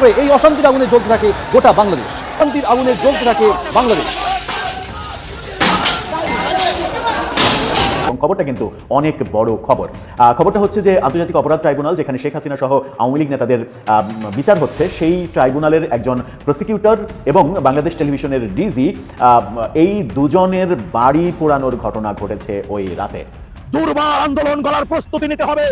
করে এই অশান্তির আগুনে জ্বলতে থাকে গোটা বাংলাদেশ। শান্তির আগুনে জ্বলতে থাকে বাংলাদেশ। খবরটা কিন্তু অনেক বড় খবর। খবরটা হচ্ছে যে আন্তর্জাতিক অপরাধ ট্রাইব্যুনাল, যেখানে শেখ হাসিনা সহ আওয়ামী লীগ নেতাদের বিচার হচ্ছে, সেই ট্রাইব্যুনালের একজন প্রসিকিউটর এবং বাংলাদেশ টেলিভিশনের ডিজি এই দুজনের বাড়ি পোড়ানোর ঘটনা ঘটেছে ওই রাতে। দুর্বার আন্দোলন গলার প্রস্তুতি নিতে হবে।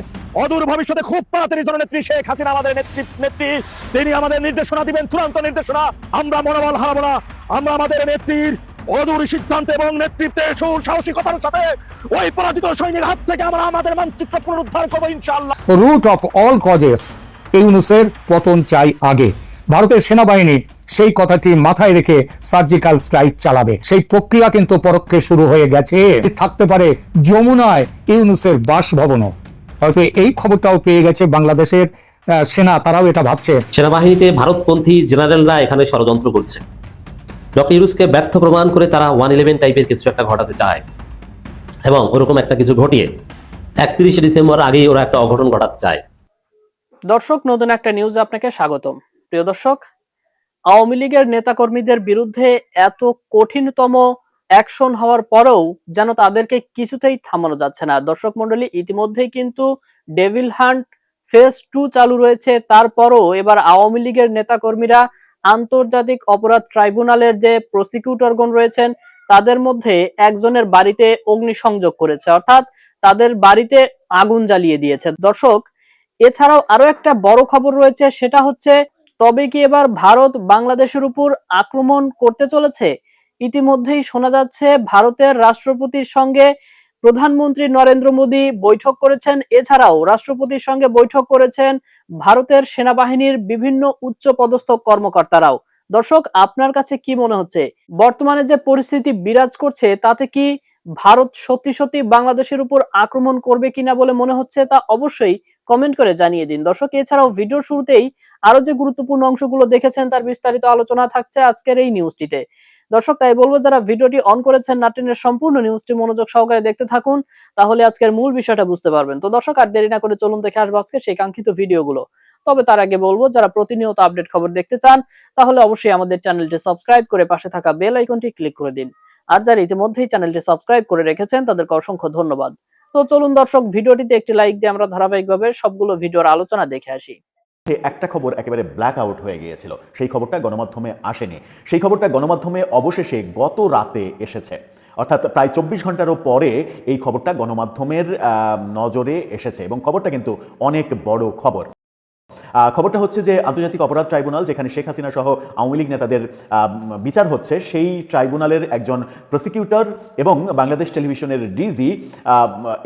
অদূর ভবিষ্যতে খুব তাড়াতাড়ি জননেত্রী শেখ হাসিনা আমাদের নেত্রী নেত্রী, তিনি আমাদের নির্দেশনা দিবেন, চূড়ান্ত নির্দেশনা। আমরা মনোবল হারাবো না। আমরা আমাদের নেত্রীর অদূর সিদ্ধান্ত এবং নেতৃত্বে সাহসিকতার সাথে ওই পরাজিত সৈনিক হাত থেকে আমরা আমাদের মানচিত্র পুনরুদ্ধার করব ইনশাআল্লাহ। রুট অফ অল কজেস ইউনুসের পতন চাই আগে। ভারতের সেনাবাহিনী সেই কথাটি মাথায় রেখে সার্জিক্যাল স্ট্রাইক চালাবে। সেই প্রক্রিয়া কিন্তু পরোক্ষে শুরু হয়ে গেছে। থাকতে পারে যমুনায় ইউনুসের বাসভবনও। হয়তো এই খবরটাও পেয়ে গেছে বাংলাদেশের আহ, সেনা তারাও এটা ভাবছে। সেনাবাহিনীতে ভারতপন্থী জেনারেলরা এখানে ষড়যন্ত্র করছে। ডক্টর ইউরুসকে ব্যর্থ প্রমাণ করে তারা ওয়ান ইলেভেন টাইপের কিছু একটা ঘটাতে চায়। এবং ওরকম একটা কিছু ঘটিয়ে একত্রিশে ডিসেম্বর আগেই ওরা একটা অঘটন ঘটাতে চায়। দর্শক নতুন একটা নিউজ আপনাকে স্বাগতম। প্রিয় দর্শক, আওয়ামী লীগের নেতাকর্মীদের বিরুদ্ধে এত কঠিনতম অ্যাকশন হওয়ার পরেও যেন তাদেরকে কিছুতেই থামানো যাচ্ছে না। দর্শক মন্ডলী ইতিমধ্যেই কিন্তু ডেভিল হান্ট ফেজ টু চালু রয়েছে। তারপরও এবার আওয়ামী লীগের নেতাকর্মীরা আন্তর্জাতিক অপরাধ ট্রাইব্যুনালের যে প্রসিকিউটরগণ রয়েছেন, তাদের মধ্যে একজনের বাড়িতে অগ্নিসংযোগ করেছে। অর্থাৎ তাদের বাড়িতে আগুন জ্বালিয়ে দিয়েছে। দর্শক, এছাড়াও আরও একটা বড় খবর রয়েছে, সেটা হচ্ছে তবে কি এবার ভারত বাংলাদেশের উপর আক্রমণ করতে চলেছে? ইতিমধ্যেই শোনা যাচ্ছে ভারতের রাষ্ট্রপতির সঙ্গে প্রধানমন্ত্রী নরেন্দ্র মোদী বৈঠক করেছেন। এছাড়াও রাষ্ট্রপতির সঙ্গে বৈঠক করেছেন ভারতের সেনাবাহিনীর বিভিন্ন উচ্চ পদস্থ কর্মকর্তারাও। দর্শক, আপনার কাছে কি মনে হচ্ছে? বর্তমানে যে পরিস্থিতি বিরাজ করছে, তাতে কি ভারত সত্যি সত্যি বাংলাদেশের উপর আক্রমণ করবে কিনা বলে মনে হচ্ছে? তা অবশ্যই কমেন্ট করে জানিয়ে দিন। দর্শক, এছাড়াও ভিডিওর শুরুতেই আরও যে গুরুত্বপূর্ণ অংশগুলো দেখেছেন, তার বিস্তারিত আলোচনা থাকছে আজকের এই নিউজটিতে দর্শক, তাই বলব, যারা ভিডিওটি অন করেছেন নাটিনের সম্পূর্ণ নিউজটি মনোযোগ সহকারে দেখতে থাকুন, তাহলে আজকের মূল বিষয়টা বুঝতে পারবেন। তো দর্শক, আর দেরি না করে চলুন দেখে আসব আজকে সেই কাঙ্ক্ষিত ভিডিওগুলো তবে তার আগে বলব, যারা প্রতিনিয়ত আপডেট খবর দেখতে চান, তাহলে অবশ্যই আমাদের চ্যানেলটি সাবস্ক্রাইব করে পাশে থাকা বেল আইকনটি ক্লিক করে দিন। আর যারা ইতিমধ্যেই চ্যানেলটি সাবস্ক্রাইব করে রেখেছেন, তাদেরকে অসংখ্য ধন্যবাদ। তো চলুন দর্শক, ভিডিওটিতে একটি লাইক দিয়ে আমরা ধারাবাহিকভাবে সবগুলো ভিডিওর আলোচনা দেখে আসি। একটা খবর একেবারে ব্ল্যাক আউট হয়ে গিয়েছিল। সেই খবরটা গণমাধ্যমে আসেনি। সেই খবরটা গণমাধ্যমে অবশেষে গত রাতে এসেছে। অর্থাৎ প্রায় চব্বিশ ঘন্টারও পরে এই খবরটা গণমাধ্যমের নজরে এসেছে এবং খবরটা কিন্তু অনেক বড় খবর। খবরটা হচ্ছে যে আন্তর্জাতিক অপরাধ ট্রাইব্যুনাল, যেখানে শেখ হাসিনা সহ আওয়ামী লীগ নেতাদের বিচার হচ্ছে, সেই ট্রাইব্যুনালের একজন প্রসিকিউটর এবং বাংলাদেশ টেলিভিশনের ডিজি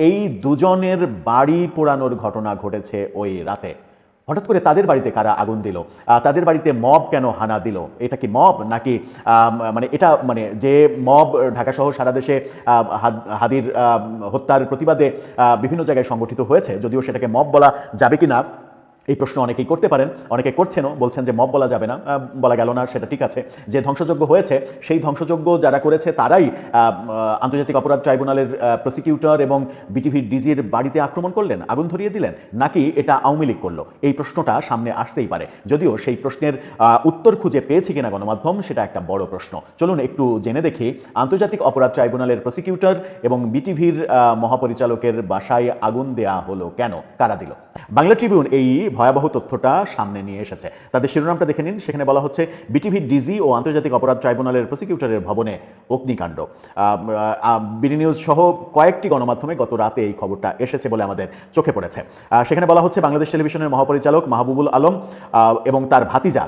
এই দুজনের বাড়ি পোড়ানোর ঘটনা ঘটেছে ওই রাতে। হঠাৎ করে তাদের বাড়িতে কারা আগুন দিল? তাদের বাড়িতে মব কেন হানা দিল? এটা কি মব নাকি মানে এটা মানে যে মব ঢাকা সহ সারা দেশে হাদির হত্যার প্রতিবাদে বিভিন্ন জায়গায় সংগঠিত হয়েছে, যদিও সেটাকে মব বলা যাবে কি না এই প্রশ্ন অনেকেই করতে পারেন, অনেকে করছেনও, বলছেন যে মব বলা যাবে না বলা গেল না, সেটা ঠিক আছে। যে ধ্বংসযজ্ঞ হয়েছে, সেই ধ্বংসযজ্ঞ যারা করেছে, তারাই আন্তর্জাতিক অপরাধ ট্রাইব্যুনালের প্রসিকিউটর এবং বিটিভির ডিজির বাড়িতে আক্রমণ করলেন, আগুন ধরিয়ে দিলেন, নাকি এটা আওয়ামী লীগ করল? এই প্রশ্নটা সামনে আসতেই পারে। যদিও সেই প্রশ্নের উত্তর খুঁজে পেয়েছে কিনা গণমাধ্যম, সেটা একটা বড় প্রশ্ন। চলুন একটু জেনে দেখি, আন্তর্জাতিক অপরাধ ট্রাইব্যুনালের প্রসিকিউটর এবং বিটিভির মহাপরিচালকের বাসায় আগুন দেয়া হলো কেন? কারা দিল? বাংলা ট্রিবিউন এই ভয়াবহ তথ্যটা সামনে নিয়ে এসেছে। তাদের শিরোনামটা দেখে নিন। সেখানে বলা হচ্ছে, বিটিভি, ডিজি ও আন্তর্জাতিক অপরাধ ট্রাইব্যুনালের প্রসিকিউটরের ভবনে অগ্নিকাণ্ড। বিডি নিউজ সহ কয়েকটি গণমাধ্যমে গত রাতে এই খবরটা এসেছে বলে আমাদের চোখে পড়েছে। সেখানে বলা হচ্ছে, বাংলাদেশ টেলিভিশনের মহাপরিচালক মাহবুবুল আলম এবং তার ভাতিজা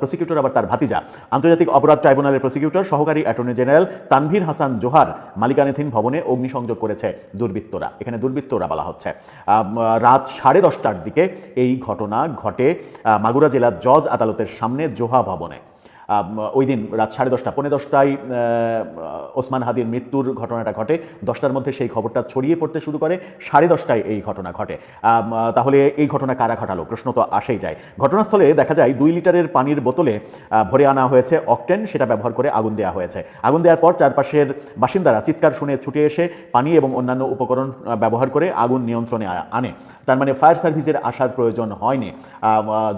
প্রসিকিউটর, আবার তার ভাতিজা, আন্তর্জাতিক অপরাধ ট্রাইব্যুনালের প্রসিকিউটর, সহকারী অ্যাটর্নি জেনারেল তানভীর হাসান জোহার মালিকানাধীন ভবনে অগ্নিসংযোগ করেছে দুর্বৃত্তরা। এখানে দুর্বৃত্তরা বলা হচ্ছে। রাত সাড়ে দশটার দিকে এই ঘটনা ঘটে মাগুরা জেলার জজ আদালতের সামনে জোহা ভবনে। ওই দিন রাত সাড়ে দশটা, পৌনে দশটায় ওসমান হাদির মৃত্যুর ঘটনাটা ঘটে। দশটার মধ্যে সেই খবরটা ছড়িয়ে পড়তে শুরু করে, সাড়ে দশটায় এই ঘটনা ঘটে। তাহলে এই ঘটনা কারা ঘটালো? প্রশ্ন তো আসেই যায়। ঘটনাস্থলে দেখা যায়, দুই লিটারের পানির বোতলে ভরে আনা হয়েছে অকটেন, সেটা ব্যবহার করে আগুন দেওয়া হয়েছে। আগুন দেওয়ার পর চারপাশের বাসিন্দারা চিৎকার শুনে ছুটে এসে পানি এবং অন্যান্য উপকরণ ব্যবহার করে আগুন নিয়ন্ত্রণে আনে। তার মানে ফায়ার সার্ভিসের আসার প্রয়োজন হয়নি।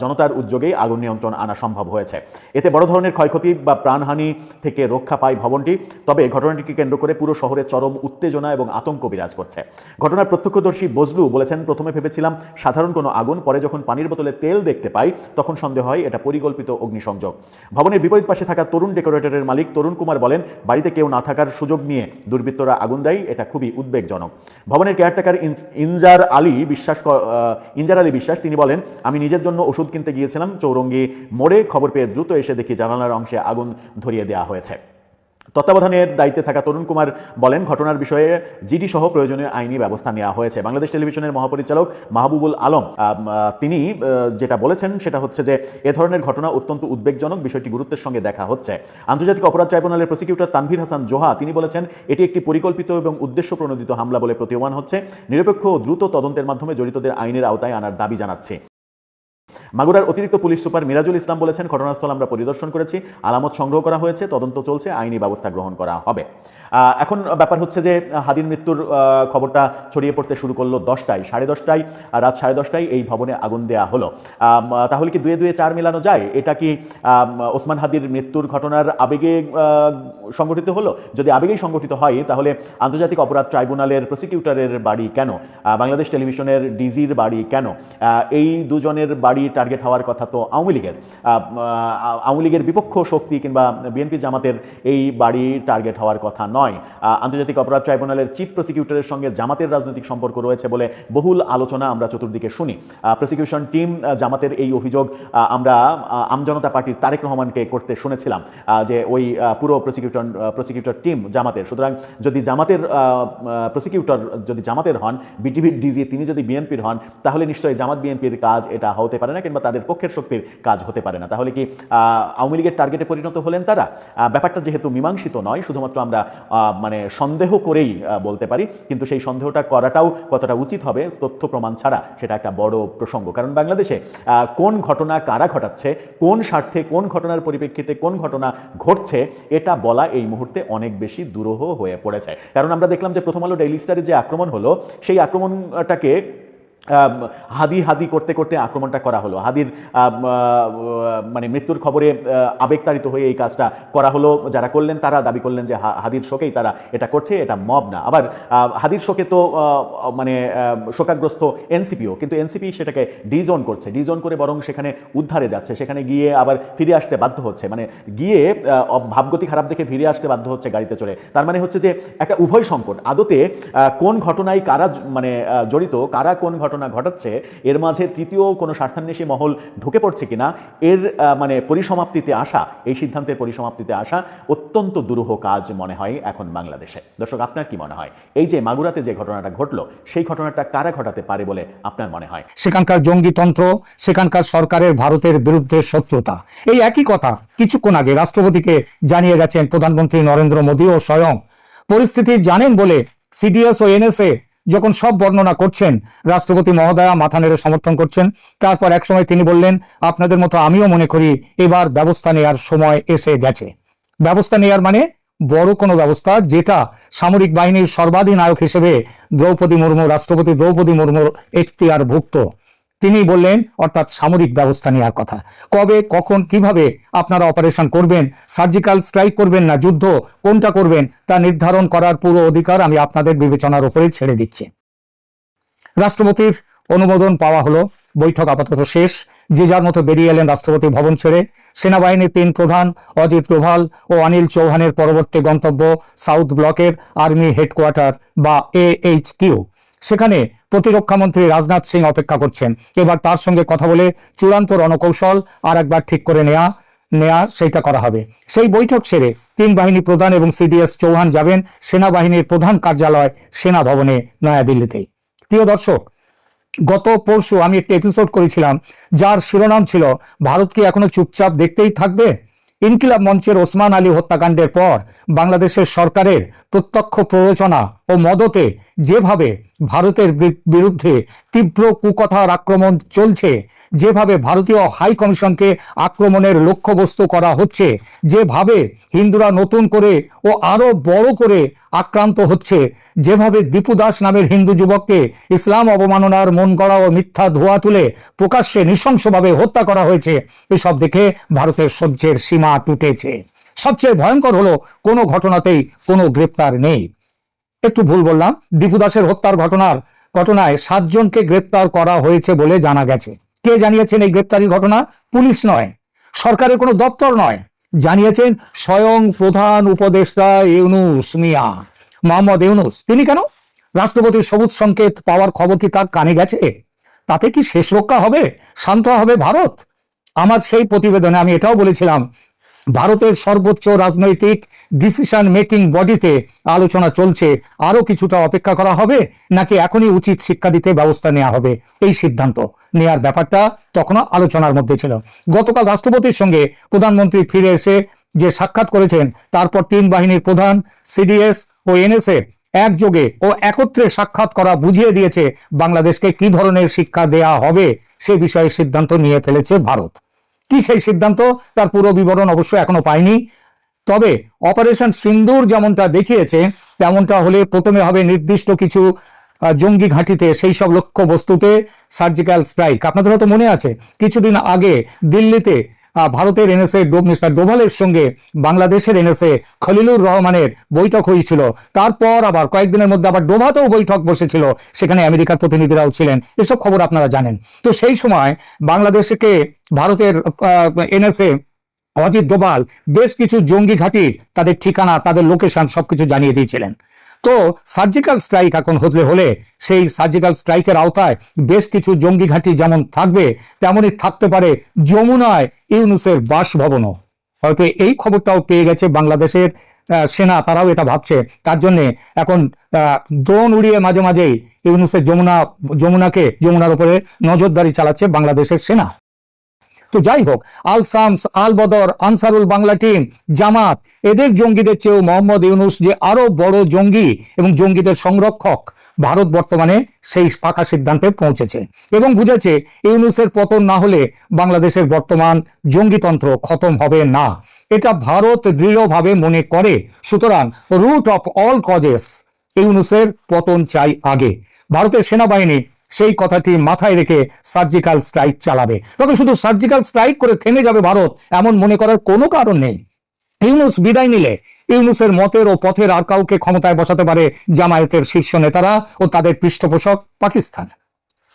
জনতার উদ্যোগেই আগুন নিয়ন্ত্রণ আনা সম্ভব হয়েছে। এতে বড় ধরনের ক্ষয়ক্ষতি বা প্রাণহানি থেকে রক্ষা পায় ভবনটি, তবে ঘটনাটিকে কেন্দ্র করে পুরো শহরে চরম উত্তেজনা এবং আতঙ্ক বিরাজ করছে। ঘটনার প্রত্যক্ষদর্শী বজলু বলেছেন, প্রথমে ভেবেছিলাম সাধারণ কোনো আগুন, পরে যখন পানির বোতলে তেল দেখতে পাই, তখন সন্দেহ হয় এটা পরিকল্পিত অগ্নিসংযোগ। ভবনের বিপরীত পাশে থাকা তরুণ ডেকোরেটরের মালিক তরুণ কুমার বলেন, বাড়িতে কেউ না থাকার সুযোগ নিয়ে দুর্বৃত্তরা আগুন দেয়, এটা খুবই উদ্বেগজনক। ভবনের কেয়ারটেকার ইন- ইনজার আলী বিশ্বাস ইনজার আলী বিশ্বাস, তিনি বলেন, আমি নিজের জন্য ওষুধ কিনতে গিয়েছিলাম, চৌরঙ্গি মোড়ে খবর পেয়ে দ্রুত এসে দেখি জানালার অংশে আগুন ধরিয়ে দেওয়া হয়েছে। তত্ত্বাবধানের দায়িত্বে থাকা তরুণ কুমার বলেন, ঘটনার বিষয়ে জিডি সহ প্রয়োজনীয় আইনি ব্যবস্থা নেওয়া হয়েছে। বাংলাদেশ টেলিভিশনের মহাপরিচালক মাহবুবুল আলম তিনি যেটা বলেছেন সেটা হচ্ছে যে, এ ধরনের ঘটনা অত্যন্ত উদ্বেগজনক, বিষয়টি গুরুত্বের সঙ্গে দেখা হচ্ছে। আন্তর্জাতিক অপরাধ ট্রাইব্যুনালের প্রসিকিউটর তানভীর হাসান জোহা, তিনি বলেছেন, এটি একটি পরিকল্পিত এবং উদ্দেশ্য প্রণোদিত হামলা বলে প্রতীয়মান হচ্ছে। নিরপেক্ষ ও দ্রুত তদন্তের মাধ্যমে জড়িতদের আইনের আওতায় আনার দাবি জানাচ্ছে। মাগুরার অতিরিক্ত পুলিশ সুপার মিরাজুল ইসলাম বলেছেন, ঘটনাস্থল আমরা পরিদর্শন করেছি, আলামত সংগ্রহ করা হয়েছে, তদন্ত চলছে, আইনি ব্যবস্থা গ্রহণ করা হবে। এখন ব্যাপার হচ্ছে যে, হাদির মৃত্যুর খবরটা ছড়িয়ে পড়তে শুরু করল দশটায়, সাড়ে দশটায় রাত সাড়ে দশটায় এই ভবনে আগুন দেয়া হলো। তাহলে কি দুয়ে দুয়ে চার মেলানো যায়? এটা কি ওসমান হাদির মৃত্যুর ঘটনার আবেগে সংগঠিত হলো? যদি আবেগেই সংগঠিত হয়, তাহলে আন্তর্জাতিক অপরাধ ট্রাইব্যুনালের প্রসিকিউটরের বাড়ি কেন? বাংলাদেশ টেলিভিশনের ডিজির বাড়ি কেন? এই দুজনের বাড়ি টার্গেট হওয়ার কথা তো আওয়ামী লীগের। আওয়ামী লীগের বিপক্ষ শক্তি কিংবা বিএনপি জামাতের এই বাড়ি টার্গেট হওয়ার কথা নয়। আন্তর্জাতিক অপরাধ ট্রাইব্যুনালের চিফ প্রসিকিউটরের সঙ্গে জামাতের রাজনৈতিক সম্পর্ক রয়েছে বলে বহুল আলোচনা আমরা চতুর্দিকে শুনি। প্রসিকিউশন টিম জামাতের এই অভিযোগ আমরা আমজনতা পার্টির তারেক রহমানকে করতে শুনেছিলাম যে ওই পুরো প্রসিকিউটর প্রসিকিউটর টিম জামাতের। সুতরাং যদি জামাতের প্রসিকিউটর যদি জামাতের হন বিটিভির ডিজি তিনি যদি বিএনপির হন, তাহলে নিশ্চয়ই জামাত বিএনপির কাজ এটা হতে পারে না কিংবা তাদের পক্ষের শক্তির কাজ হতে পারে না। তাহলে কি আওয়ামী লীগের টার্গেটে পরিণত হলেন তারা? ব্যাপারটা যেহেতু মীমাংসিত নয়, শুধুমাত্র আমরা মানে সন্দেহ করেই বলতে পারি, কিন্তু সেই সন্দেহটা করাটাও কতটা উচিত হবে তথ্য প্রমাণ ছাড়া, সেটা একটা বড় প্রসঙ্গ। কারণ বাংলাদেশে কোন ঘটনা কারা ঘটাচ্ছে, কোন স্বার্থে, কোন ঘটনার পরিপ্রেক্ষিতে কোন ঘটনা ঘটছে, এটা বলা এই মুহূর্তে অনেক বেশি দুরূহ হয়ে পড়েছে। কারণ আমরা দেখলাম যে প্রথম আলো ডেইলি স্টারে যে আক্রমণ হলো, সেই আক্রমণটাকে হাদি হাদি করতে করতে আক্রমণটা করা হলো। হাদির মানে মৃত্যুর খবরে আবেগতাড়িত হয়ে এই কাজটা করা হলো। যারা করলেন তারা দাবি করলেন যে হাদির শোকেই তারা এটা করছে, এটা মব না। আবার হাদির শোকে তো মানে শোকাগ্রস্ত এনসিপিও, কিন্তু এনসিপি সেটাকে ডিজোন করছে। ডিজোন করে বরং সেখানে উদ্ধারে যাচ্ছে। সেখানে গিয়ে আবার ফিরে আসতে বাধ্য হচ্ছে। মানে গিয়ে ভাবগতি খারাপ দেখে ফিরে আসতে বাধ্য হচ্ছে গাড়িতে চড়ে। তার মানে হচ্ছে যে একটা উভয় সংকট। আদতে কোন ঘটনায় কারা মানে জড়িত, কারা কোন ঘটনা ঘটাচ্ছে, এর মাঝে তৃতীয় কোনো স্বার্থান্বেষী মহল ঢুকে পড়ছে কিনা, এর মানে পরিসমাপ্তিতে আসা, এই সিদ্ধান্তের পরিসমাপ্তিতে আসা অত্যন্ত দুরূহ কাজ মনে হয় এখন বাংলাদেশে। দর্শক, আপনার কি মনে হয়? এই যে মাগুরাতে যে ঘটনাটা ঘটলো, সেই ঘটনাটা কারা ঘটাতে পারে বলে আপনার মনে হয়? সেখানকার জঙ্গিতন্ত্র সেখানকার সরকারের, ভারতের বিরুদ্ধে শত্রুতা। এই একই কথা কিছুক্ষণ আগে রাষ্ট্রপতিকে জানিয়ে গেছেন প্রধানমন্ত্রী নরেন্দ্র মোদী ও স্বয়ং। পরিস্থিতি জানেন বলে সিডিএস ও এনএসএ যখন সব বর্ণনা করছেন, রাষ্ট্রপতি মহোদয়া মাথা নেড়ে সমর্থন করছেন, তারপর একসময় তিনি বললেন, আপনাদের মতো আমিও মনে করি এবার ব্যবস্থা নেওয়ার সময় এসে গেছে। ব্যবস্থা নেওয়ার মানে বড় কোনো ব্যবস্থা যেটা সামরিক বাহিনীর সর্বাধিনায়ক হিসেবে দ্রৌপদী মুর্মু, রাষ্ট্রপতি দ্রৌপদী মুর্মুর এক্তিয়ার ভুক্ত তিনি বললেন, অর্থাৎ সামরিক ব্যবস্থা নেওয়ার কথা। কবে, কখন, কীভাবে আপনারা অপারেশন করবেন? সার্জিক্যাল স্ট্রাইক করবেন না, যুদ্ধ কোনটা করবেন? তা নির্ধারণ করার পুরো অধিকার আমি আপনাদের বিবেচনার উপরে ছেড়ে দিচ্ছি। রাষ্ট্রপতির অনুমোদন পাওয়া হলো। বৈঠক আপাতত শেষ। যে যার মতো বেরিয়ে এলেন রাষ্ট্রপতি ভবন ছেড়ে। সেনাবাহিনীর তিন প্রধান, অজিত ডোভাল ও অনিল চৌহানের পরবর্তী গন্তব্য সাউথ ব্লকের আর্মি হেডকোয়ার্টার বা এ এইচ কিউ সেখানে প্রতিরক্ষা মন্ত্রী রাজনাথ সিং অপেক্ষা করছেন। এবার তার সঙ্গে কথা বলে চূড়ান্ত রণকৌশল আর একবার ঠিক করে নেয়া নেয়া সেইটা করা হবে। সেই বৈঠক সেরে তিন বাহিনী প্রধান এবং সিডিএস চৌহান যাবেন সেনাবাহিনীর প্রধান কার্যালয় সেনা ভবনে নয়াদিল্লিতে। প্রিয় দর্শক, গত পরশু আমি একটি এপিসোড করেছিলাম যার শিরোনাম ছিল, ভারত কি এখনও চুপচাপ দেখতেই থাকবে? ইনকিলাব মঞ্চের ওসমান আলী হত্যাকাণ্ডের পর বাংলাদেশের সরকারের প্রত্যক্ষ প্ররোচনা ও মদতে যেভাবে ভারতের বিরুদ্ধে তীব্র কুকথার আক্রমণ চলছে। যেভাবে ভারতীয় হাই কমিশনকে আক্রমণের লক্ষ্যবস্তু করা হচ্ছে, যেভাবে হিন্দুরা নতুন করে ও আরও বড় করে আক্রান্ত হচ্ছে, যেভাবে দীপু দাস নামের হিন্দু যুবককে ইসলাম অবমাননার মন গড়া ও মিথ্যা ধোয়া তুলে প্রকাশ্যে নৃশংসভাবে হত্যা করা হয়েছে, এসব দেখে ভারতের সহ্যের সীমা টুটেছে। সবচেয়ে ভয়ঙ্কর হলো কোনো ঘটনাতেই কোনো গ্রেপ্তার নেই। একটু ভুল বললাম। দীপু দাসের হত্যার ঘটনার ঘটনায় সাতজনকে গ্রেপ্তার করা হয়েছে বলে জানা গেছে। কে জানিয়েছেন এই গ্রেপ্তারি ঘটনা? পুলিশ নয়, সরকারের কোনো দপ্তর নয়, জানিয়েছেন স্বয়ং প্রধান উপদেষ্টা ইউনুস মিয়া। মোহাম্মদ ইউনুস, তিনি কেন? রাষ্ট্রপতির সবুজ সংকেত পাওয়ার খবর কি তার কানে গেছে? তাতে কি শেষ রক্ষা হবে? শান্ত হবে ভারত? আমার সেই প্রতিবেদনে আমি এটাও বলেছিলাম ভারতের সর্বোচ্চ রাজনৈতিক ডিসিশন মেকিং বডিতে আলোচনা চলছে। আরও কিছুটা অপেক্ষা করা হবে, নাকি এখনই উচিত শিক্ষা দিতে ব্যবস্থা নেওয়া হবে? এই সিদ্ধান্ত নেয়ার ব্যাপারটা তখনও আলোচনার মধ্যে ছিল। গতকাল রাষ্ট্রপতির সঙ্গে প্রধানমন্ত্রী ফিরে এসে যে সাক্ষাৎ করেছেন, তারপর তিন বাহিনীর প্রধান সিডিএস ও এনএসএ একযোগে ও একত্রে সাক্ষাৎ করা বুঝিয়ে দিয়েছে বাংলাদেশকে কি ধরনের শিক্ষা দেয়া হবে, সে বিষয়ে সিদ্ধান্ত নিয়ে ফেলেছে ভারত। কি সেই সিদ্ধান্ত? তার পুরো বিবরণ অবশ্য এখনও পাইনি। তবে অপারেশন সিন্দুর যেমনটা দেখিয়েছে, তেমনটা হলে প্রথমে হবে নির্দিষ্ট কিছু জঙ্গি ঘাঁটিতে সেই সব লক্ষ্য বস্তুতে সার্জিক্যাল স্ট্রাইক আপনাদের হয়তো মনে আছে, কিছুদিন আগে দিল্লিতে ভারতের এনএসএ মিস্টার ডোভালের সঙ্গে বাংলাদেশের এনএসএ খলিলুর রহমানের বৈঠক হয়েছিল। তারপর আবার কয়েকদিনের মধ্যে আবার ডোভাতেও বৈঠক বসেছিল, সেখানে আমেরিকার প্রতিনিধিরাও ছিলেন। এসব খবর আপনারা জানেন। তো সেই সময় বাংলাদেশকে ভারতের এনএসএ অজিত ডোভাল বেশ কিছু জঙ্গি ঘাঁটির তাদের ঠিকানা, তাদের লোকেশন সবকিছু জানিয়ে দিয়েছিলেন। তো সার্জিক্যাল স্ট্রাইক এখন হতে হলে সেই সার্জিক্যাল স্ট্রাইকের আওতায় বেশ কিছু জঙ্গি ঘাঁটি যেমন থাকবে, তেমনই থাকতে পারে যমুনায় ইউনুসের বাসভবনও। হয়তো এই খবরটাও পেয়ে গেছে বাংলাদেশের সেনা, তারাও এটা ভাবছে। তার জন্য এখন ড্রোন উড়িয়ে মাঝে মাঝেই ইউনুসের যমুনা, যমুনাকে, যমুনার উপরে নজরদারি চালাচ্ছে বাংলাদেশের সেনা। তো যাই হোক, আল সামস আল বদর, আনসারুল বাংলা টিম, জামাত, এদের জঙ্গিদের চেয়েও মোহাম্মদ ইউনুস যে আরও বড় জঙ্গি এবং জঙ্গিদের সংরক্ষক, ভারত বর্তমানে সেই পাকা সিদ্ধান্তে পৌঁছেছে। এবং বুঝেছে, ইউনুসের পতন না হলে বাংলাদেশের বর্তমান জঙ্গিতন্ত্র খতম হবে না। এটা ভারত দৃঢ়ভাবে মনে করে। সুতরাং রুট অফ অল কজেস ইউনুসের পতন চাই আগে। ভারতের সেনাবাহিনী সেই কথাটি মাথায় রেখে সার্জিক্যাল স্ট্রাইক চালাবে। তবে শুধু সার্জিক্যাল স্ট্রাইক করে থেমে যাবে ভারত, এমন মনে করার কোনো কারণ নেই। ইউনুস বিদায় নিলে, ইউনুসের মতের ও পথের আর কাউকে ক্ষমতায় বসাতে পারে জামায়াতের শীর্ষ নেতারা ও তাদের পৃষ্ঠপোষক পাকিস্তান।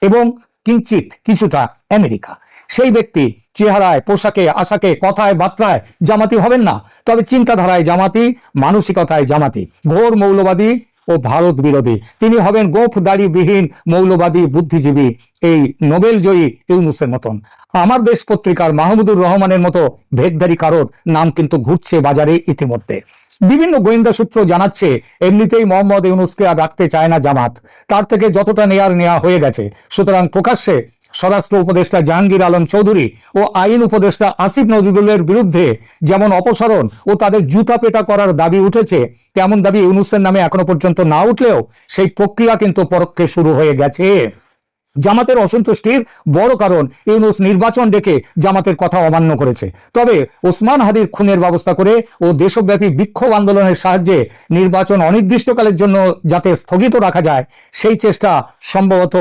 এবং কিঞ্চিত কিছুটা আমেরিকা। সেই ব্যক্তি চেহারায়, পোশাকে, আশাকে, কথায়, বার্তায় জামাতি হবেন না। তবে চিন্তাধারায় জামাতি, মানসিকতায় জামাতি। ঘোর মৌলবাদী ও ভারত বিরোধী। তিনি হবেন গোফ দাড়িবিহীন মৌলবাদী বুদ্ধিজীবী। এই নোবেল জয়ী ইউনুসের মতন। আমার দেশ পত্রিকার মাহমুদুর রহমানের মতো ভেগধারী কারোর নাম কিন্তু ঘুরছে বাজারে ইতিমধ্যে। বিভিন্ন গোয়েন্দা সূত্র জানাচ্ছে, এমনিতেই মোহাম্মদ ইউনুসকে আর রাখতে চায় না জামাত। তার থেকে যতটা নেয়ার নেয়া হয়ে গেছে। সুতরাং প্রকাশ্যে স্বরাষ্ট্র উপদেষ্টা জাহাঙ্গীর আলম চৌধুরী ও আইন উপদেষ্টা আসিফ নজরুলের বিরুদ্ধে যেমন অপসারণ ও তাদের জুতা পেটা করার দাবি উঠেছে, তেমন দাবি ইউনুসের নামে এখনও পর্যন্ত না উঠলেও সেই প্রক্রিয়া কিন্তু পরোক্ষে শুরু হয়ে গেছে। জামাতের অসন্তুষ্টির বড় কারণ ইউনুস নির্বাচন ডেকে জামাতের কথা অমান্য করেছে। তবে ওসমান হাদির খুনের ব্যবস্থা করে ও দেশব্যাপী বিক্ষোভ আন্দোলনের সাহায্যে নির্বাচন অনির্দিষ্টকালের জন্য যাতে স্থগিত রাখা যায়, সেই চেষ্টা সম্ভবত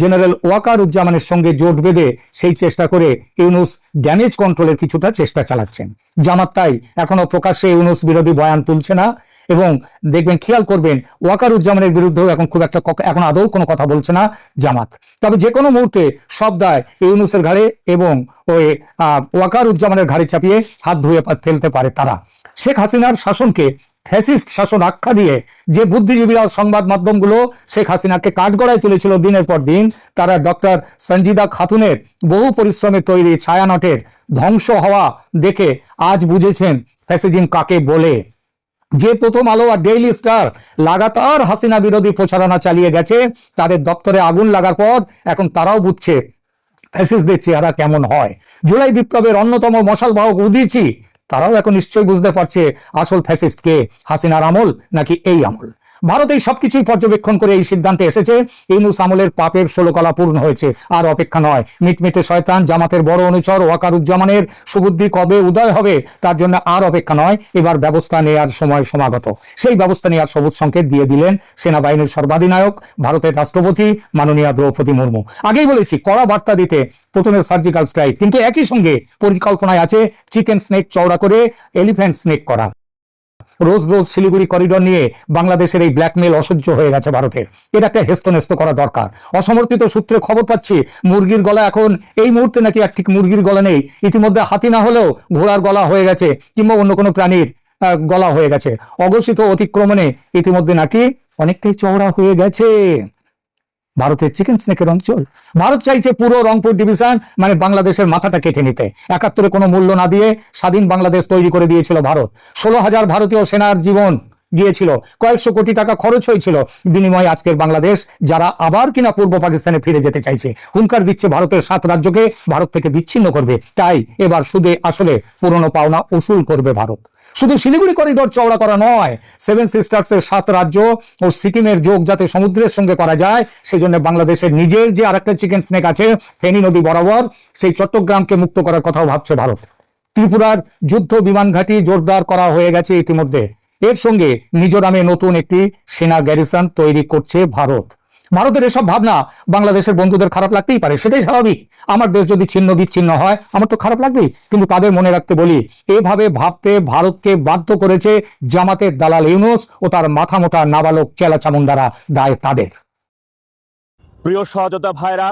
জেনারেল ওয়াকার উজ্জামানের সঙ্গে জোট বেঁধে সেই চেষ্টা করে ইউনুস ড্যামেজ কন্ট্রোলের কিছুটা চেষ্টা চালাচ্ছেন। জামাত তাই এখনও প্রকাশ্যে ইউনুস বিরোধী বয়ান তুলছে না। এবং দেখবেন খেয়াল করবেন ওয়াকার উজ্জামানের বিরুদ্ধেও এখন খুব একটা এখন আদৌ কোনো কথা বলছে না জামাত। তবে যে কোনো মুহূর্তে সব দায় ইউনুসের ঘাড়ে এবং ওই আহ, ওয়াকার উজ্জামানের ঘাড়ে চাপিয়ে হাত ধুয়ে ফেলতে পারে তারা। শেখ হাসিনার শাসনকে ফ্যাসিস্ট শাসন আখ্যা দিয়ে যে বুদ্ধিজীবীরা সংবাদ মাধ্যমগুলো শেখ হাসিনাকে কাঠগড়ায় তুলেছিল দিনের পর দিন তারা ডক্টর সঞ্জিদা খাতুনের বহু পরিশ্রমে তৈরি ছায়ানটের ধ্বংস হওয়া দেখে আজ বুঝেছেন ফ্যাসিজিম কাকে বলে। যে প্রথম আলো আর ডেইলি স্টার লাগাতার হাসিনা বিরোধী প্রচারণা চালিয়ে গেছে, তাদের দপ্তরে আগুন লাগার পর এখন তারাও বুঝছে ফ্যাসিস্টদের চেহারা কেমন হয়। জুলাই বিপ্লবের অন্যতম মশাল বাহক উদিচি, তারাও এখন নিশ্চয়ই বুঝতে পারছে আসল ফ্যাসিস্ট কে হাসিনার আমল নাকি এই আমল। ভারত এই সবকিছুই পর্যবেক্ষণ করে এই সিদ্ধান্তে এসেছে, ইউনুস আমলের পাপের ষোলকলা পূর্ণ হয়েছে। আর অপেক্ষা নয়, মিটমিটে শয়তান, জামাতের বড় অনুচর ওয়াকারুজ্জামানের সুবুদ্ধি কবে উদয় হবে, তার জন্য আর অপেক্ষা নয়, এবার ব্যবস্থা নেওয়ার সময় সমাগত। সেই ব্যবস্থা নেওয়ার সবুজ সংকেত দিয়ে দিলেন সেনাবাহিনীর সর্বাধিনায়ক, ভারতের রাষ্ট্রপতি মাননীয় দ্রৌপদী মুর্মু। আগেই বলেছি, কড়া বার্তা দিতে প্রথমে সার্জিক্যাল স্ট্রাইক, কিন্তু একই সঙ্গে পরিকল্পনায় আছে চিকেন স্নেক চওড়া করে, এলিফ্যান্ট স্নেক করা। রোজ রোজ শিলিগুড়ি করিডর নিয়ে বাংলাদেশের এই ব্ল্যাকমেল অসহ্য হয়ে গেছে ভারতের। এটা একটা হেস্তনেস্ত করা দরকার। অসমর্পিত সূত্রে খবর পাচ্ছি, মুরগির গলা এখন এই মুহূর্তে নাকি আর ঠিক মুরগির গলা নেই। ইতিমধ্যে হাতি না হলেও ঘোড়ার গলা হয়ে গেছে, কিংবা অন্য কোনো প্রাণীর গলা হয়ে গেছে। অঘোষিত অতিক্রমণে ইতিমধ্যে নাকি অনেকটাই চওড়া হয়ে গেছে। ভারতের চিকেন স্নেকের অঞ্চল ভারত চাইছে পুরো রংপুর ডিভিশন মানে বাংলাদেশের মাথাটা কেটে নিতে। একাত্তরে কোনো মূল্য না দিয়ে স্বাধীন বাংলাদেশ তৈরি করে দিয়েছিল ভারত। ষোলো হাজার ভারতীয় সেনার জীবন। গিয়েছিল। কয়েকশো কোটি টাকা খরচ হয়েছিল। বিনিময়ে আজকের বাংলাদেশ, যারা আবার কিনা পূর্ব পাকিস্তানে ফিরে যেতে চাইছে, হুঙ্কার দিচ্ছে ভারতের সাত রাজ্যকে, ভারত থেকে বিচ্ছিন্ন করবে। তাই এবার সুদে আসলে পুরনো পাওনা উসুল করবে ভারত। শুধু শিলিগুড়ি করিডোর চওড়া করা নয়, সেভেন সিস্টার্সের সাত রাজ্য ও সিকিমের যোগ যাতে সমুদ্রের সঙ্গে করা যায়, সেজন্য বাংলাদেশের নিজের যে আরেকটা চিকেন স্নেক আছে, ফেনী নদী বরাবর, সেই চট্টগ্রামকে মুক্ত করার কথাও ভাবছে ভারত। ত্রিপুরার যুদ্ধ বিমান ঘাঁটি জোরদার করা হয়ে গেছে ইতিমধ্যে। এর সঙ্গে মিজোরামে নতুন একটি সেনা গ্যারিসন তৈরি করছে ভারত। ভারতের এসব ভাবনা বাংলাদেশের বন্ধুদের খারাপ লাগতেই পারে, সেটাই স্বাভাবিক। আমার দেশ যদি ছিন্ন বিচ্ছিন্ন হয়, আমার তো খারাপ লাগবেই। কিন্তু তাদের মনে রাখতে বলি, এভাবে ভাবতে ভারতকে বাধ্য করেছে জামাতের দালাল ইউনুস ও তার মাথা মোটা নাবালক চেলা চামুন্ডারা, দায় তাদের। প্রিয় সহযোদ্ধা ভাইরা,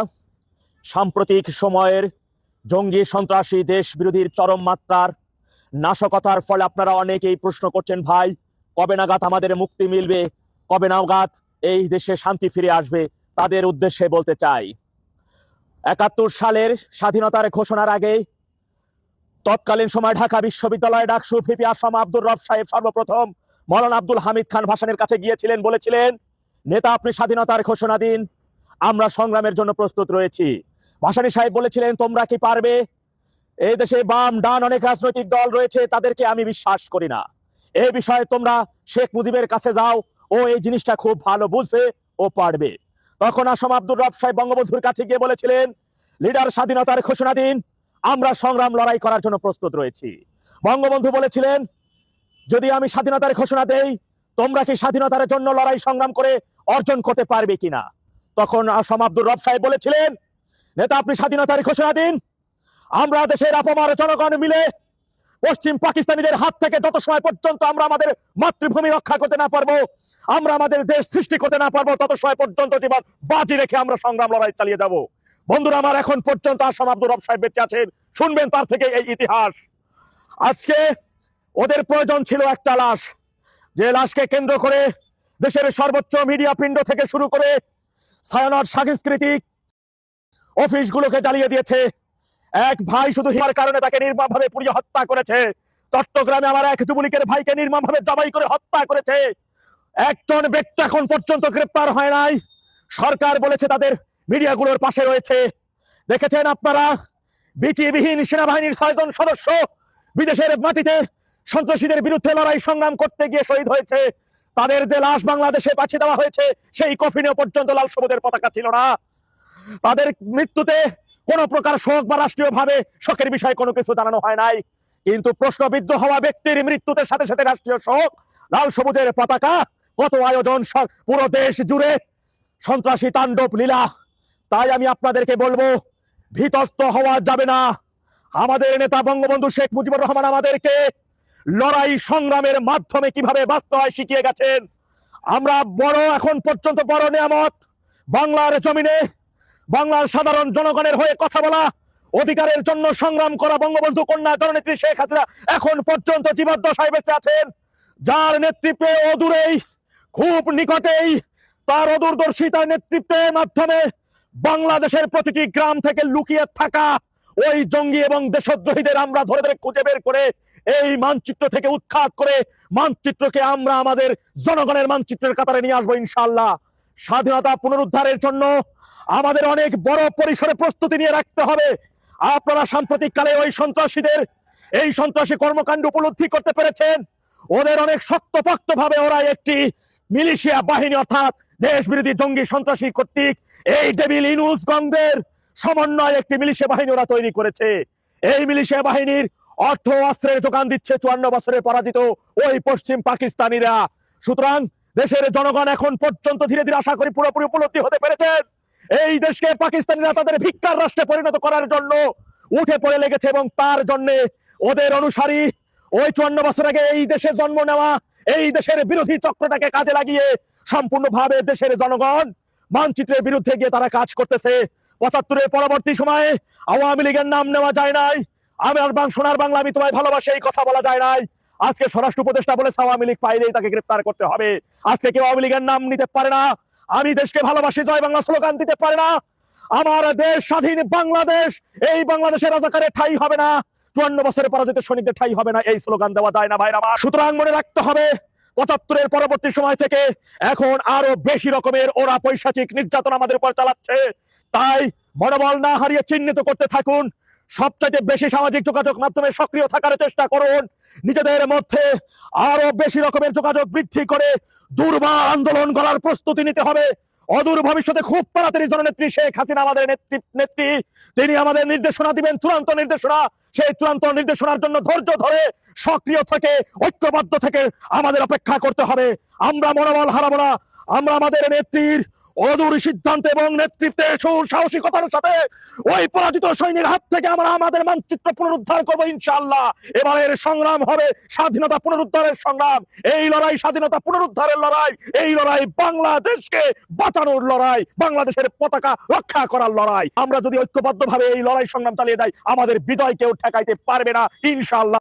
সাম্প্রতিক সময়ের জঙ্গি সন্ত্রাসী দেশ বিরোধীর চরম মাত্রার নাশকতার ফলে আপনারা অনেকেই প্রশ্ন করছেন, ভাই, কবে নাগাদ আমাদের মুক্তি মিলবে? কবে নাগাদ এই দেশে শান্তি ফিরে আসবে? তাদের উদ্দেশ্যে বলতে চাই, একাত্তর সালের স্বাধীনতার ঘোষণার আগে তৎকালীন সময় ঢাকা বিশ্ববিদ্যালয়ে ডাকসু ভিপি আসাম আব্দুর রব সাহেব সর্বপ্রথম মৌলানা আব্দুল হামিদ খান ভাসানের কাছে গিয়েছিলেন, বলেছিলেন, নেতা, আপনি স্বাধীনতার ঘোষণা দিন, আমরা সংগ্রামের জন্য প্রস্তুত রয়েছি। ভাসানী সাহেব বলেছিলেন, তোমরা কি পারবে? এই দেশে বাম, ডান অনেক রাজনৈতিক দল রয়েছে, তাদেরকে আমি বিশ্বাস করি না। এই বিষয়ে তোমরা শেখ মুজিবের কাছে যাও, ও এই জিনিসটা খুব ভালো বুঝবে, ও পারবে। তখন আসাম আব্দুর রব সাহেব বঙ্গবন্ধুর কাছে গিয়ে বলেছিলেন, লিডার স্বাধীনতার ঘোষণা দিন, আমরা সংগ্রাম লড়াই করার জন্য প্রস্তুত রয়েছি। বঙ্গবন্ধু বলেছিলেন, যদি আমি স্বাধীনতার ঘোষণা দেই, তোমরা কি স্বাধীনতার জন্য লড়াই সংগ্রাম করে অর্জন করতে পারবে কিনা? তখন আসাম আব্দুর রব সাহেব বলেছিলেন, নেতা, আপনি স্বাধীনতার ঘোষণা দিন আমরা দেশের অপমার জনগণ মিলে পশ্চিম পাকিস্তানিদের হাত থেকে যত সময় পর্যন্ত আমরা আমাদের মাতৃভূমি রক্ষা করতে না পারব, আমরা আমাদের দেশ সৃষ্টি করতে না পারব, তত সময় পর্যন্ত জীবন বাজি রেখে আমরা সংগ্রাম লড়াই চালিয়ে যাব। বন্ধুরা, আমার এখন পর্যন্ত আসাম আব্দুর রব সাহেব বেঁচে আছেন, শুনবেন তার থেকে এই ইতিহাস। আজকে ওদের প্রয়োজন ছিল একটা লাশ, যে লাশকে কেন্দ্র করে দেশের সর্বোচ্চ মিডিয়া পিণ্ড থেকে শুরু করে সায়নার সাংস্কৃতিক অফিসগুলোকে জ্বালিয়ে দিয়েছে। এক ভাই শুধু হিমার কারণে তাকে নির্মমভাবে পুড়িয়ে হত্যা করেছে। চট্টগ্রামে আমার এক যুবলীগের ভাইকে নির্মমভাবে জবাই করে হত্যা করেছে। একজন ব্যক্তি এখন পর্যন্ত গ্রেপ্তার হয় নাই। সরকার বলেছে তাদের মিডিয়াগুলোর পাশে রয়েছে। দেখেছেন আপনারা? বিটিবিহীন সেনাবাহিনীর ছয়জন সদস্য বিদেশের মাটিতে সন্ত্রাসীদের বিরুদ্ধে লড়াই সংগ্রাম করতে গিয়ে শহীদ হয়েছে। তাদের যে লাশ বাংলাদেশে পাঠিয়ে দেওয়া হয়েছে, সেই কফিনে পর্যন্ত লাল সবুজের পতাকা ছিল না। তাদের মৃত্যুতে কোন প্রকার শোক বা রাষ্ট্রীয় ভাবে শোকের বিষয়ে কোনো কিছু জানানো হয় নাই। কিন্তু প্রশ্নবিদ্ধ হওয়া ব্যক্তির মৃত্যুতে সাথে সাথে রাষ্ট্রীয় শোক, লাল সবুজের পতাকা, কত আয়োজন পুরো দেশ জুড়ে সন্ত্রাসী তাণ্ডব লীলা। তাই আমি আপনাদেরকে বলব ভীতস্ত হওয়া যাবে না। আমাদের নেতা বঙ্গবন্ধু শেখ মুজিবুর রহমান আমাদেরকে লড়াই সংগ্রামের মাধ্যমে কীভাবে বাঁচতে হয় শিখিয়ে গেছেন? আমরা বড়, এখন পর্যন্ত বড় নিয়ামত, বাংলার জমিনে বাংলার সাধারণ জনগণের হয়ে কথা বলা, অধিকারের জন্য সংগ্রাম করা বঙ্গবন্ধু কন্যা জননেত্রী শেখ হাসিনা এখন পর্যন্ত জীবদ্দশায় বেঁচে আছেন। যার নেতৃত্বে অদূরেই, খুব নিকটেই, তার অদূরদর্শিতার নেতৃত্বের মাধ্যমে বাংলাদেশের প্রতিটি গ্রাম থেকে লুকিয়ে থাকা ওই জঙ্গি এবং দেশদ্রোহীদের আমরা ধরে ধরে খুঁজে বের করে, এই মানচিত্র থেকে উৎখাত করে, মানচিত্রকে আমরা আমাদের জনগণের মানচিত্রের কাতারে নিয়ে আসব ইনশাল্লাহ স্বাধীনতা পুনরুদ্ধারের জন্য আমাদের অনেক বড় পরিসরে প্রস্তুতি নিয়ে রাখতে হবে। আপনারা সাম্প্রতিক কালে ওই সন্ত্রাসীদের, এই সন্ত্রাসী কর্মকাণ্ড উপলব্ধি করতে পেরেছেন। ওদের অনেক শক্তপোক্ত ভাবে ওরা একটি মিলিশিয়া বাহিনী অর্থাৎ দেশ বিরোধী জঙ্গি সন্ত্রাসী কর্তৃক এই ডেভিল ইনুস গঙ্গের সমন্বয় একটি মিলিশিয়া বাহিনী ওরা তৈরি করেছে। এই মিলিশিয়া বাহিনীর অর্থ অস্ত্রের যোগান দিচ্ছে চুয়ান্ন বছরে পরাজিত ওই পশ্চিম পাকিস্তানিরা। সুতরাং দেশের জনগণ এখন পর্যন্ত ধীরে ধীরে আশা করি পুরোপুরি উপলব্ধি হতে পেরেছেন এই দেশকে পাকিস্তানিরা তাদের ভিক্ষার রাষ্ট্রে পরিণত করার জন্য উঠে পড়ে লেগেছে এবং তার জন্য ওদের অনুসারী ওই চুয়ান্ন বছর আগে এই দেশে জন্ম নেওয়া, এই দেশের বিরোধী চক্রটাকে কাজে লাগিয়ে সম্পূর্ণভাবে দেশের জনগণ মানচিত্রের বিরুদ্ধে গিয়ে তারা কাজ করতেছে। পঁচাত্তরের পরবর্তী সময়ে আওয়ামী লীগের নাম নেওয়া যায় নাই। আমার বাং সোনার বাংলা আমি তোমায় ভালোবাসি, এই কথা বলা যায় নাই। আজকে স্বরাষ্ট্র উপদেষ্টা বলে আওয়ামী লীগ পাইলেই তাকে গ্রেপ্তার করতে হবে। আজকে কেউ আওয়ামী লীগের নাম নিতে পারে না। আমি দেশকে ভালোবাসি, জয় বাংলা স্লোগান দিতে পারে না। আমার দেশ স্বাধীন বাংলাদেশ, এই বাংলাদেশের রাজাকারের ঠাই হবে না। চুয়ান্ন বছরে পরাজিত সৈনিকদের ঠাই হবে না, এই স্লোগান দেওয়া যায় না ভাইরা আমার। সুতরাং মনে রাখতে হবে, পঁচাত্তরের পরবর্তী সময় থেকে এখন আরও বেশি রকমের ওরা পৈশাচিক নির্যাতন আমাদের উপর চালাচ্ছে। তাই মনোবল না হারিয়ে চিহ্নিত করতে থাকুন। সবচাইতে বেশি সামাজিক যোগাযোগ মাধ্যমে সক্রিয় থাকার চেষ্টা করুন। নিজেদের মধ্যে আরও বেশি রকমের যোগাযোগ বৃদ্ধি করে দুর্বার আন্দোলন করার প্রস্তুতি নিতে হবে। অদূর ভবিষ্যতে খুব তাড়াতাড়ি শেখ হাসিনা, আমাদের নেত্রী, তিনি আমাদের নির্দেশনা দিবেন, চূড়ান্ত নির্দেশনা। সেই চূড়ান্ত নির্দেশনার জন্য ধৈর্য ধরে সক্রিয় থেকে, ঐক্যবদ্ধ থেকে আমাদের অপেক্ষা করতে হবে। আমরা মনোবল হারাবো না। আমরা আমাদের নেত্রীর অদূর সিদ্ধান্ত এবং নেতৃত্বে সাহসিকতার সাথে ওই পরাজিত সৈন্যের হাত থেকে আমরা আমাদের মানচিত্র পুনরুদ্ধার করব ইনশাআল্লাহ। এবারের সংগ্রাম হবে স্বাধীনতা পুনরুদ্ধারের সংগ্রাম। এই লড়াই স্বাধীনতা পুনরুদ্ধারের লড়াই। এই লড়াই বাংলাদেশকে বাঁচানোর লড়াই, বাংলাদেশের পতাকা রক্ষা করার লড়াই। আমরা যদি ঐক্যবদ্ধ ভাবে এই লড়াই সংগ্রাম চালিয়ে যাই, আমাদের বিজয় কেউ ঠেকাইতে পারবে না, ইনশাআল্লাহ।